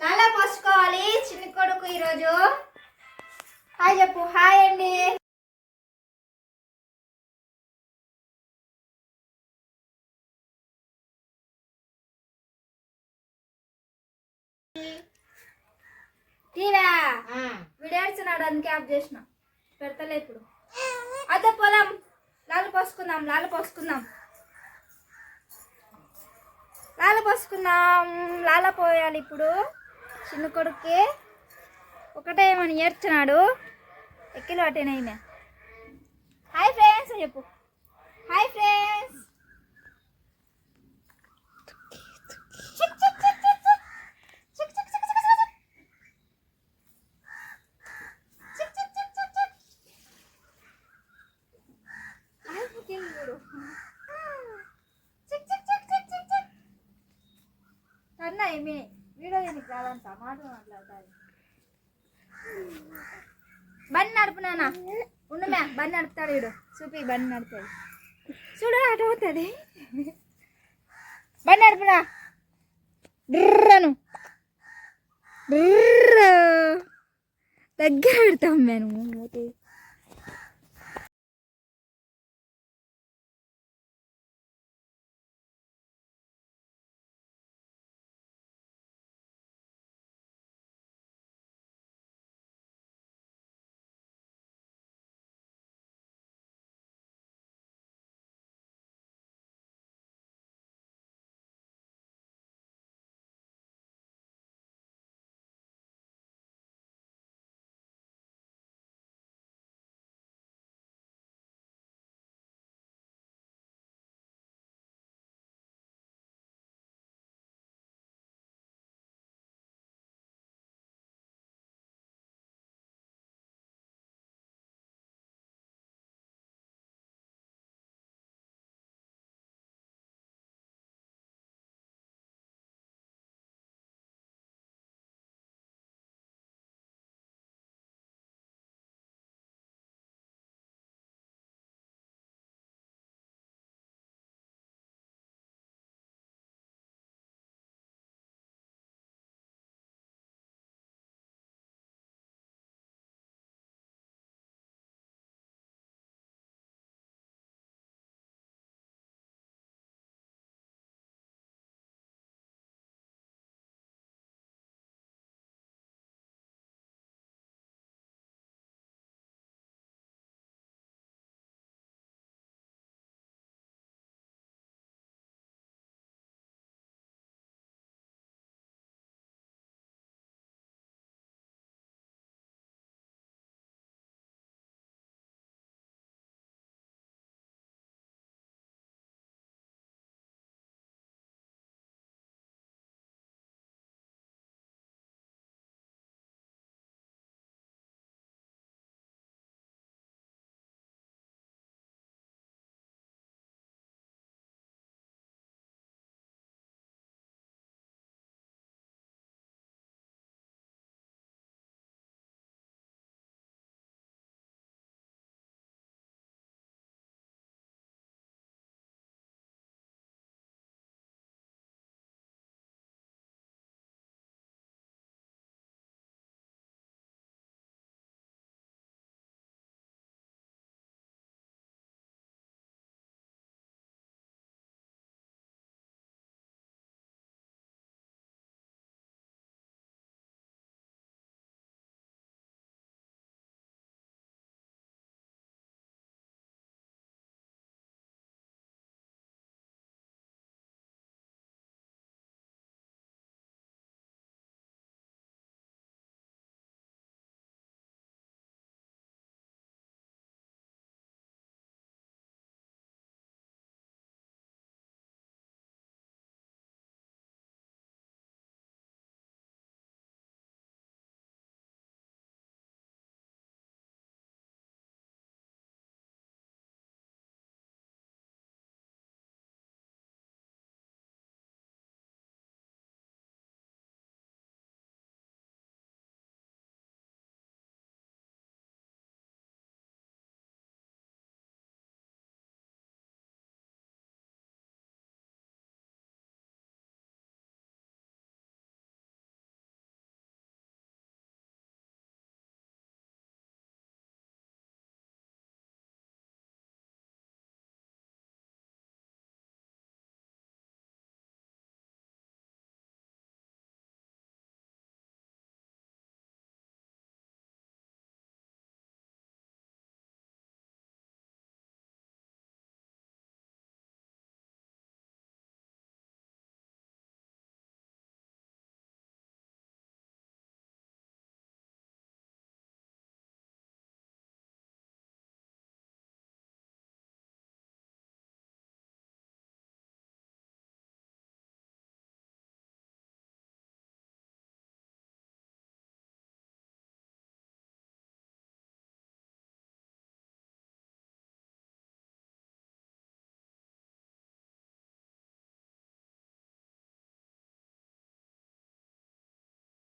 నాలా పోసుకోవాలి చిన్న కొడుకు ఈరోజు. హాయ్ చెప్పు హాయ్ అండి. టీవా? విడేడ్చున్నాడు అందుకే ఆఫ్ చేసిన. పెడతలే ఇప్పుడు. అదే పొలం లాలు పోసుకుందాం లాలు పోసుకుందాం. లాల పోసుకున్నాం లాల పోయాలి ఇప్పుడు. చిన్న కొడుక్కి ఒకటే ఏమని ఏడ్చినాడు. ఎక్కిలు అటేనైనా హాయ్ ఫ్రెండ్స్ అని చెప్పు. హాయ్ ఫ్రెండ్స్ ఏమి? వీడియో దీనికి రాదంట? మాట మాట్లాడతారు. బండి నడుపు నాన్న. ఉండుమే బండి నడుపుతాడు వీడు. చూపి బండి నడుపుతాడు. చూడు అటు అవుతుంది బండి నడుపురా డ్రను డ్ర దగ్గర పెడతాం మేము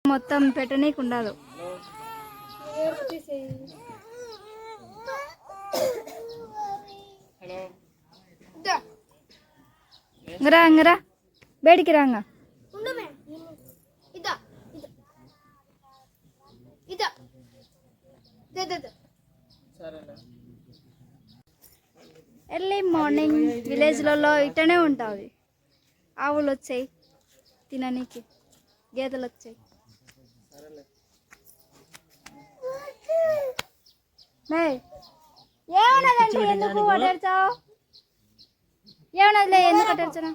మొత్తం పెట్టనీకు ఉండదు ఇంగరా ఇంగరా. బయటికి రాంగా ఎర్లీ మార్నింగ్ విలేజ్లలో ఇట్టనే ఉంటుంది. ఆవులు వచ్చాయి తిననీకి గేదెలు వచ్చాయి మే ఏమన్నదండి? ఎందుకు కొట్టేర్చావు ఏమన్నదిలే? ఎందుకు కొట్టేర్చనా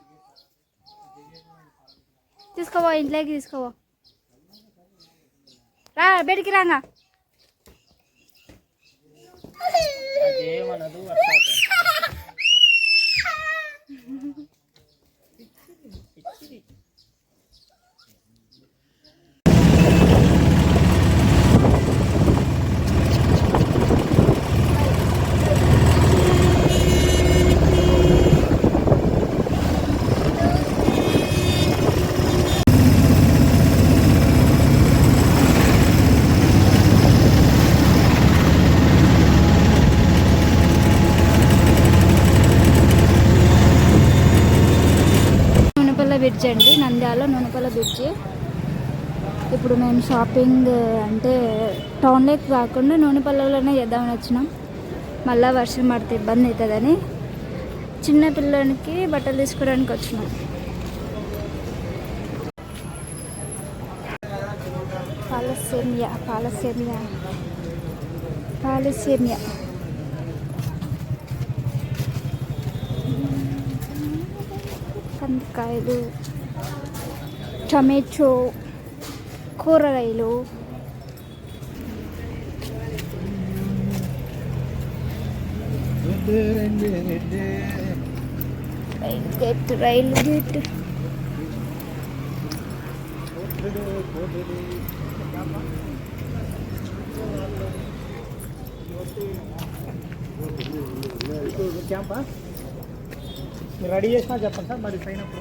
తీసుకోవో ఇంట్లోకి తీసుకోవో రా బయటికి రాంగా. ఏమనదు అట్లా నూనెపల్ల బ్రిడ్జ్ అండి నంద్యాల నూనెపల్ల బ్రిడ్జ్ ఇప్పుడు మేము షాపింగ్ అంటే టౌన్లోకి కాకుండా నూనెపల్లలోనే చేద్దామని వచ్చినాం. మళ్ళీ వర్షం పడితే ఇబ్బంది అవుతుందని చిన్న పిల్లలకి బట్టలు తీసుకోవడానికి వచ్చినాం. పాలసేమియా పాలసేమియా పాలసేమియా. కందికాయలు. టమాటో కూరగాయలు rail gate rail gate Campa ready చేసినా చెప్పండి సార్ మరి పైన ఎప్పుడు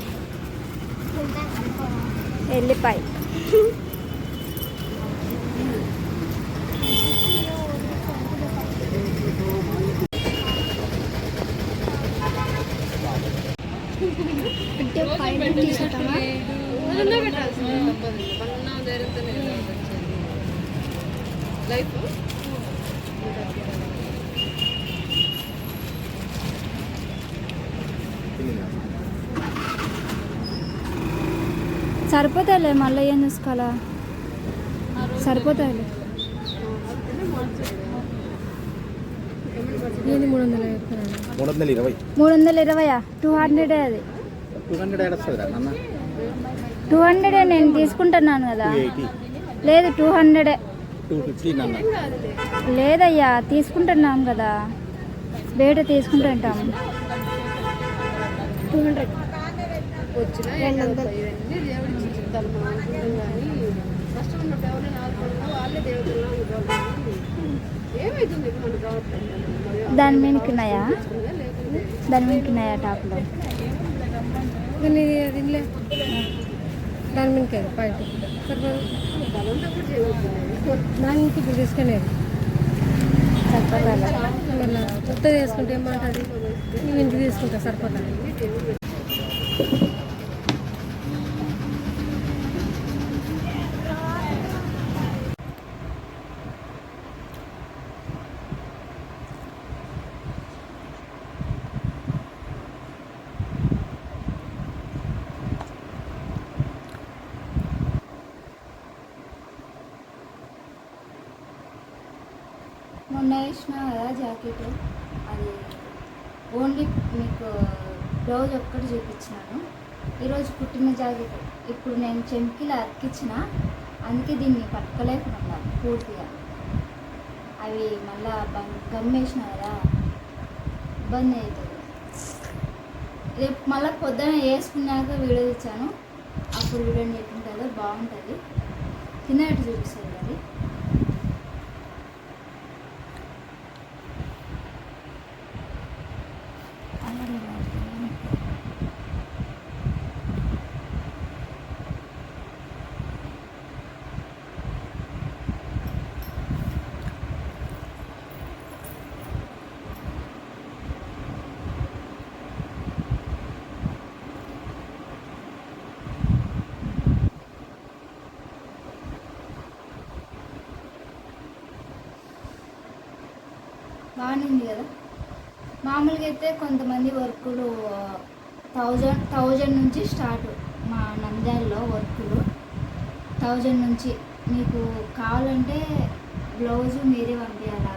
ఎల్లిపాయ. అంటే పైన తీసుకుంటామా సరిపోతాయిలే మళ్ళీ ఏం చూసుకోవాలా సరిపోతాయిలే. మూడు వందల ఇరవై. మూడు వందల ఇరవయా? టూ హండ్రెడే అది. టూ హండ్రెడ్ టూ హండ్రెడే నేను తీసుకుంటున్నాను కదా. లేదు టూ హండ్రెడే. లేదయ్యా తీసుకుంటున్నాం కదా. బయట తీసుకుంటుంటాం టూ హండ్రెడ్. చెప్తారు మనం అనుకుంటాం కానీ కష్టం ఉన్నప్పుడు ఎవరైనా ఆదుకుంటా వాళ్ళే దేవుడులా అనుకోవాలి ఏమవుతుంది మన గవర్నమెంట్ దాని మీదకి ఉన్నాయా? ఉందా లేకుంటే దాని మీదకి ఉన్నాయా టాప్లో దీనిలే దాని మీదకి పాయింట్ దాని నుంచి ఇప్పుడు తీసుకునేది సరిపోతాయి మళ్ళీ కొత్త చేసుకుంటే ఏమంటుంది ఇంటికి తీసుకుంటా సరిపోతాను మొన్న వేసిన కదా జాకెట్. అది ఓన్లీ మీకు బ్లౌజ్ ఒక్కటి చూపించినాను. ఈరోజు కుట్టిన జాకెట్. ఇప్పుడు నేను చెంకిలా అతికిచ్చిన. అందుకే దీన్ని పట్టుకోలేకుండా పూర్తిగా. అవి మళ్ళా బం- గమ్మేసిన కదా. ఇబ్బంది అవుతుంది రేపు మళ్ళీ పొద్దున వేసుకున్నాక వీడియో ఇచ్చాను అప్పుడు వీడియో ఎట్లుంటుందో బాగుంటుంది. తినేట్టు చూపిస్తుంది అది మామూలుగా అయితే కొంతమంది వర్కులు థౌజండ్ థౌజండ్ నుంచి స్టార్ట్ మా నంద్యాలలో వర్కులు. థౌజండ్ నుంచి మీకు కావాలంటే బ్లౌజు మీరే పంపించాలా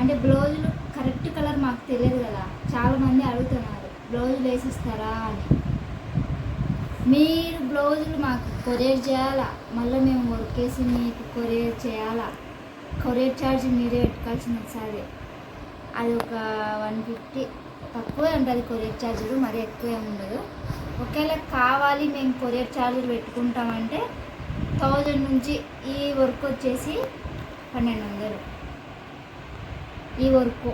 అంటే బ్లౌజులు కరెక్ట్ కలర్ మాకు తెలియదు కదా. చాలామంది అడుగుతున్నారు బ్లౌజులు వేసిస్తారా? అని. మీరు బ్లౌజులు మాకు కొరియర్ చేయాలా? మళ్ళీ మేము వర్క్ వేసి మీకు కొరియర్ చేయాలా? కొరియర్ ఛార్జ్ మీరే పెట్టుకోవాల్సింది సరే అది ఒక వన్ ఫిఫ్టీ తక్కువే ఉంటుంది కొరియర్ ఛార్జీలు మరి ఎక్కువే ఉండదు. ఒకవేళ కావాలి మేము కొరియర్ ఛార్జీలు పెట్టుకుంటామంటే థౌజండ్ నుంచి ఈ వర్క్ వచ్చేసి పన్నెండు వందలు ఈ వర్క్.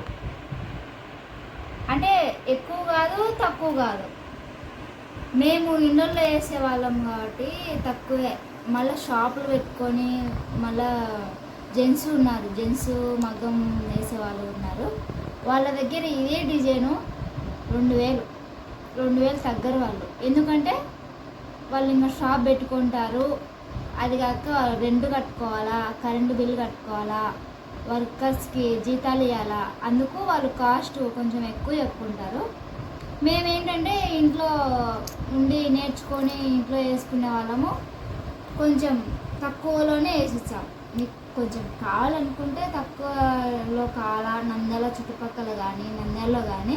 అంటే ఎక్కువ కాదు తక్కువ కాదు. మేము ఇండోర్లో వేసే వాళ్ళం కాబట్టి తక్కువే. మళ్ళీ షాపులు పెట్టుకొని మళ్ళీ జెంట్స్ ఉన్నారు జెంట్స్ మగ్గం వేసే వాళ్ళు ఉన్నారు. వాళ్ళ దగ్గర ఇదే డిజైను రెండు వేలు రెండు వేలు తగ్గరు వాళ్ళు. ఎందుకంటే వాళ్ళు ఇంకా షాప్ పెట్టుకుంటారు అది కాక రెంట్ కట్టుకోవాలా కరెంటు బిల్లు కట్టుకోవాలా వర్కర్స్కి జీతాలు ఇవ్వాలా అందుకు వాళ్ళు కాస్ట్ కొంచెం ఎక్కువ చెప్పుకుంటారు. మేమేంటంటే ఇంట్లో ఉండి నేర్చుకొని ఇంట్లో వేసుకునే వాళ్ళము కొంచెం తక్కువలోనే వేసిస్తాం. కొంచెం కావాలనుకుంటే తక్కువలో కావాలా నంద్యాల చుట్టుపక్కల కానీ నంద్యాలలో కానీ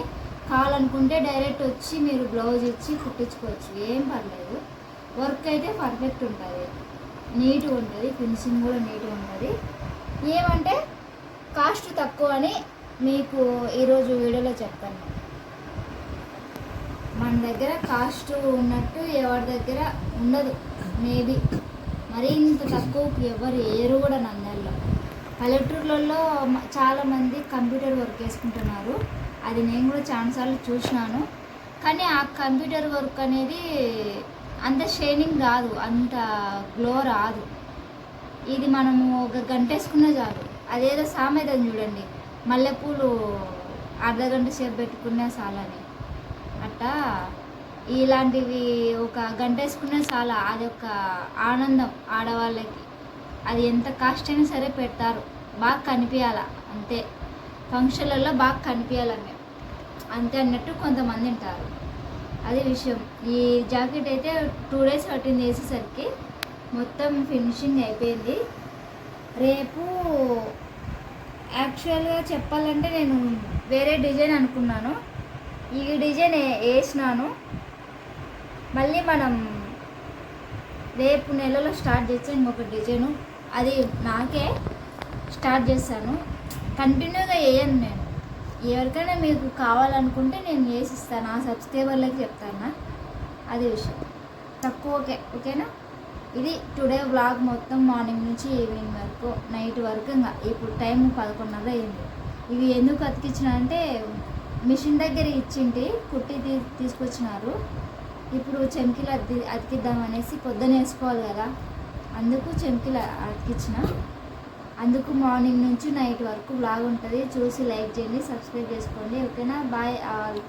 కావాలనుకుంటే డైరెక్ట్ వచ్చి మీరు బ్లౌజ్ ఇచ్చి కుట్టించుకోవచ్చు. ఏం పర్లేదు. వర్క్ అయితే పర్ఫెక్ట్ ఉంటుంది. నీట్గా ఉంటుంది. ఫినిషింగ్ కూడా నీట్గా ఉంటుంది. ఏమంటే కాస్ట్ తక్కువ అని మీకు ఈరోజు వీడియోలో చెప్తాను మన దగ్గర కాస్ట్ ఉన్నట్టు ఎవరి దగ్గర ఉండదు. మేబీ మరీ ఇంత తక్కువకి ఎవరు ఏరు కూడా నంద్యాలలో పల్లెటూర్లలో చాలామంది కంప్యూటర్ వర్క్ వేసుకుంటున్నారు అది నేను కూడా చాలాసార్లు చూసినాను. కానీ ఆ కంప్యూటర్ వర్క్ అనేది అంత షైనింగ్ రాదు అంత గ్లో రాదు. ఇది మనము ఒక గంట వేసుకున్నా చాలు. అదేదో సామెత చూడండి. మల్లెపూలు అర్ధ గంట సేపు పెట్టుకున్నా చాలని అట్టా ఇలాంటివి ఒక గంట వేసుకున్నా చాలా అది ఒక ఆనందం ఆడవాళ్ళకి. అది ఎంత కాస్ట్ అయినా సరే పెడతారు. బాగా కనిపించాల అంతే. ఫంక్షన్లలో బాగా కనిపించాలి మేము. అంతే అన్నట్టు కొంతమంది ఉంటారు. అది విషయం. ఈ జాకెట్ అయితే టూ డేస్ పట్టింది వేసేసరికి మొత్తం ఫినిషింగ్ అయిపోయింది. రేపు యాక్చువల్గా చెప్పాలంటే నేను వేరే డిజైన్ అనుకున్నాను. ఈ డిజైన్ వేసినాను. మళ్ళీ మనం రేపు నెలలో స్టార్ట్ చేస్తే ఇంకొక డిజైను. అది నాకే స్టార్ట్ చేస్తాను కంటిన్యూగా వేయను నేను. ఎవరికైనా మీకు కావాలనుకుంటే నేను చేసిస్తాను ఆ సబ్స్క్రైబర్లకి చెప్తాను. అది విషయం. తక్కువకే ఓకేనా? ఇది టుడే బ్లాగ్ మొత్తం మార్నింగ్ నుంచి ఈవినింగ్ వరకు నైట్ వరకు ఇంకా. ఇప్పుడు టైం పదకొండున్నర అయింది. ఇవి ఎందుకు అతికించిన అంటే మిషన్ దగ్గర ఇచ్చింటి కుట్టి తీ తీసుకొచ్చినారు. ఇప్పుడు చెంకిలు అతి అతికిద్దాం అనేసి పొద్దున వేసుకోవాలి కదా. అందుకు చెంకిలు అతికించిన అందుకు మార్నింగ్ నుంచి నైట్ వరకు బ్లాగ్ ఉంటుంది. చూసి లైక్ చేయండి సబ్స్క్రైబ్ చేసుకోండి. ఓకేనా? Bye all.